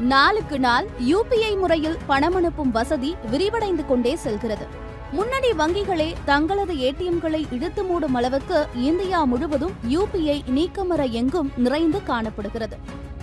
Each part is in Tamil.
நாளுக்கு நாள் யூபிஐ முறையில் பணம் அனுப்பும் வசதி விரிவடைந்து கொண்டே செல்கிறது. முன்னணி வங்கிகளே தங்களது ஏடிஎம்களை இழுத்து மூடும் அளவுக்கு இந்தியா முழுவதும் யூபிஐ நீக்கமர எங்கும் நிறைந்து காணப்படுகிறது.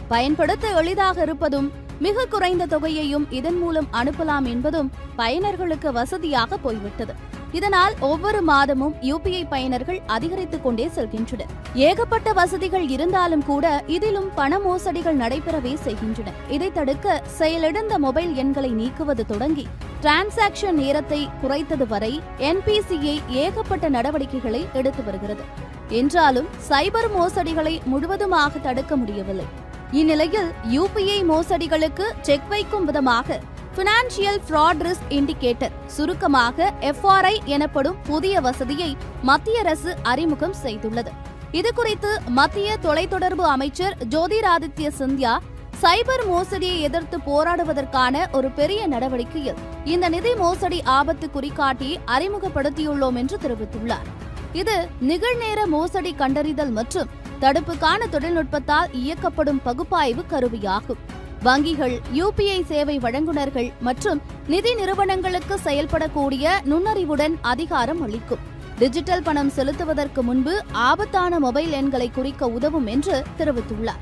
பயன்படுத்த எளிதாக இருப்பதும் மிக குறைந்த தொகையையும் இதன் மூலம் அனுப்பலாம் என்பதும் பயனர்களுக்கு வசதியாக போய்விட்டது. இதனால் ஒவ்வொரு மாதமும் யூபிஐ பயனர்கள் அதிகரித்துக் கொண்டே செல்கின்றனர். ஏகப்பட்ட வசதிகள் இருந்தாலும் கூட இதிலும் பண மோசடிகள் நடைபெறவே செய்கின்றன. இதை தடுக்க செயலிழந்த மொபைல் எண்களை நீக்குவது தொடங்கி டிரான்சாக்ஷன் நேரத்தை குறைத்தது வரை என்பிசிஐ ஏகப்பட்ட நடவடிக்கைகளை எடுத்து வருகிறது. என்றாலும் சைபர் மோசடிகளை முழுவதுமாக தடுக்க முடியவில்லை. இந்நிலையில் யூபிஐ மோசடிகளுக்கு செக் வைக்கும் விதமாக பினான்சியல் ஃப்ராட் ரிஸ்க் இண்டிகேட்டர் சுருக்கமாக எஃப்ஆர்ஐ எனப்படும் புதிய வசதியை மத்திய அரசு அறிமுகம் செய்துள்ளது. இதுகுறித்து மத்திய தொலைத்தொடர்பு அமைச்சர் ஜோதிராதித்ய சிந்தியா சைபர் மோசடியை எதிர்த்து போராடுவதற்கான ஒரு பெரிய நடவடிக்கையில் இந்த நிதி மோசடி ஆபத்து குறிகாட்டியை அறிமுகப்படுத்தியுள்ளோம் என்று தெரிவித்துள்ளார். இது நிகழ்நேர மோசடி கண்டறிதல் மற்றும் தடுப்புக்கான தொழில்நுட்பத்தால் இயக்கப்படும் பகுப்பாய்வு கருவியாகும். வங்கிகள் யூபிஐ சேவை வழங்குனர்கள் மற்றும் நிதி நிறுவனங்களுக்கு செயல்படக்கூடிய நுண்ணறிவுடன் அதிகாரம் அளிக்கும். டிஜிட்டல் பணம் செலுத்துவதற்கு முன்பு ஆபத்தான மொபைல் எண்களை குறிக்க உதவும் என்று தெரிவித்துள்ளார்.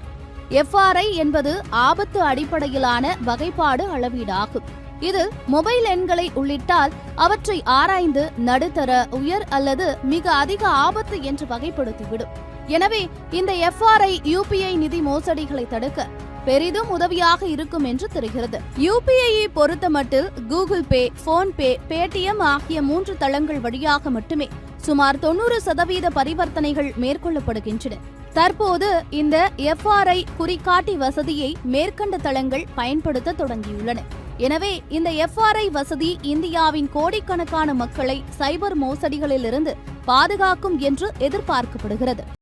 எஃப்ஆர்ஐ என்பது ஆபத்து அடிப்படையிலான வகைப்பாடு அளவீடாகும். இது மொபைல் எண்களை உள்ளிட்டால் அவற்றை ஆராய்ந்து நடுத்தர உயர் அல்லது மிக அதிக ஆபத்து என்று வகைப்படுத்திவிடும். எனவே இந்த எஃப்ஆர்ஐ யூபிஐ நிதி மோசடிகளை தடுக்க பெரிதும் உதவியாக இருக்கும் என்று தெரிகிறது. யூபிஐயை பொறுத்தமட்டில் கூகுள் பே போன்பே பேடிஎம் ஆகிய மூன்று தளங்கள் வழியாக மட்டுமே சுமார் தொண்ணூறு சதவீத பரிவர்த்தனைகள் மேற்கொள்ளப்படுகின்றன. தற்போது இந்த எஃப்ஆர்ஐ குறிகாட்டி வசதியை மேற்கண்ட தளங்கள் பயன்படுத்த தொடங்கியுள்ளன. எனவே இந்த எஃப்ஆர்ஐ வசதி இந்தியாவின் கோடிக்கணக்கான மக்களை சைபர் மோசடிகளிலிருந்து பாதுகாக்கும் என்று எதிர்பார்க்கப்படுகிறது.